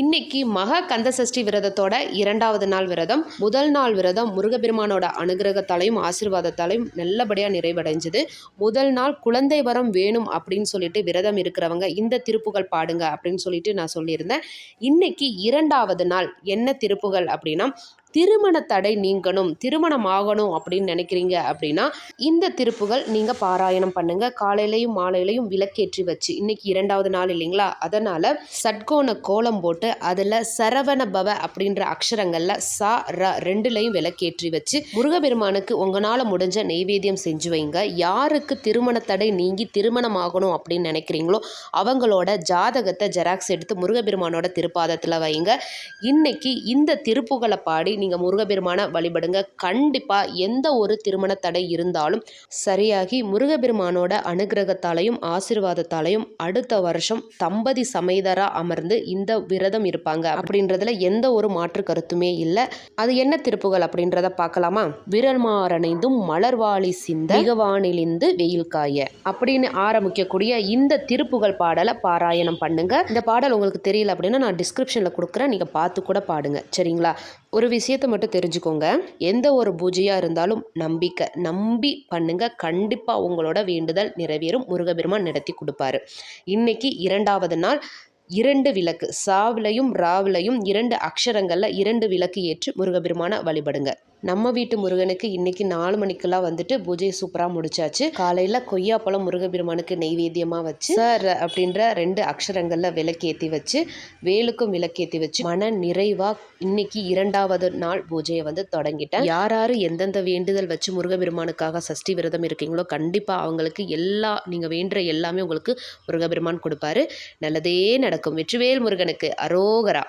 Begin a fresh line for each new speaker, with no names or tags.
இன்னைக்கு மகா கந்தசஷ்டி விரதத்தோட இரண்டாவது நாள் விரதம் முதல் நாள் விரதம் முருகப்பெருமானோட அனுகிரகத்தாலையும் ஆசீர்வாதத்தாலையும் நல்லபடியாக நிறைவடைஞ்சது. முதல் நாள் குழந்தை வரம் வேணும் அப்படின்னு சொல்லிட்டு விரதம் இருக்கிறவங்க இந்த திருப்புகள் பாடுங்க அப்படின்னு சொல்லிட்டு நான் சொல்லியிருந்தேன். இன்னைக்கு இரண்டாவது நாள் என்ன திருப்புகள் அப்படின்னா திருமண தடை நீங்கணும் திருமணம் ஆகணும் அப்படின்னு நினைக்கிறீங்க அப்படின்னா இந்த திருப்புகள் நீங்கள் பாராயணம் பண்ணுங்க. காலையிலையும் மாலையிலையும் விளக்கேற்றி வச்சு இன்னைக்கு இரண்டாவது நாள் இல்லைங்களா? அதனால சட்கோண கோலம் போட்டு அதில் சரவண பவ அப்படின்ற அக்ஷரங்களில் சா ர ரெண்டுலையும் விளக்கேற்றி வச்சு முருகபெருமானுக்கு உங்களால் முடிஞ்ச நெய்வேத்தியம் செஞ்சு வைங்க. யாருக்கு திருமண தடை நீங்கி திருமணம் ஆகணும் அப்படின்னு நினைக்கிறீங்களோ அவங்களோட ஜாதகத்தை ஜெராக்ஸ் எடுத்து முருகபெருமானோட திருப்பாதத்தில் வைங்க. இன்னைக்கு இந்த திருப்புகளை பாடி நீங்கள் முருகப்பெருமானை வழிபடுங்க. கண்டிப்பாக எந்த ஒரு திருமண தடை இருந்தாலும் சரியாகி முருகப்பெருமானோட அனுகிரகத்தாலையும் ஆசீர்வாதத்தாலையும் அடுத்த வருஷம் தம்பதி சமேதரா அமர்ந்து இந்த விரதம் இருப்பாங்க. அப்படின்றதுல எந்த ஒரு மாற்று கருத்துமே இல்லை. அது என்ன திருப்புகள் அப்படின்றத பார்க்கலாமா? விரல்மாறணைந்தும் மலர்வாளி சிந்த மிகவானிலிந்து வெயில் காய. அப்படின்னு ஆரம்பிக்கக்கூடிய இந்த திருப்புகள் பாடலை பாராயணம் பண்ணுங்க. இந்த பாடல் உங்களுக்கு தெரியல அப்படின்னா நான் டிஸ்கிரிப்ஷனில் கொடுக்குறேன். நீங்கள் பார்த்து கூட பாடுங்க. சரிங்களா? ஒரு விஷயத்தை மட்டும் தெரிஞ்சுக்கோங்க. எந்த ஒரு பூஜையாக இருந்தாலும் நம்பிக்கை நம்பி பண்ணுங்க. கண்டிப்பாக உங்களோட வேண்டுதல் நிறைவேறும். முருகபெருமான் நடத்தி கொடுப்பாரு. இன்னைக்கு இரண்டாவது நாள். இரண்டு விளக்கு சாவிலையும் ராவிலையும் இரண்டு அக்ஷரங்களில் இரண்டு விளக்கு ஏற்றி முருகபெருமானை வழிபடுங்க. நம்ம வீட்டு முருகனுக்கு இன்னைக்கு நாலு மணிக்கெல்லாம் வந்துட்டு பூஜை சூப்பராக முடிச்சாச்சு. காலையில் கொய்யாப்பழம் முருகபெருமானுக்கு நெய்வேத்தியமாக வச்சு சார் அப்படின்ற ரெண்டு அக்ஷரங்களில் விளக்கேற்றி வச்சு வேலுக்கும் விளக்கேற்றி வச்சு மன நிறைவாக இன்னைக்கு இரண்டாவது நாள் பூஜையை வந்து தொடங்கிட்டேன். யார் யார் எந்தெந்த வேண்டுதல் வச்சு முருகபெருமானுக்காக சஷ்டி விரதம் இருக்கீங்களோ கண்டிப்பாக அவங்களுக்கு எல்லா நீங்கள் வேண்டுற எல்லாமே உங்களுக்கு முருகபெருமான் கொடுப்பாரு. நல்லதே நடக்கும். வெற்றிவேல் முருகனுக்கு அரோகரா.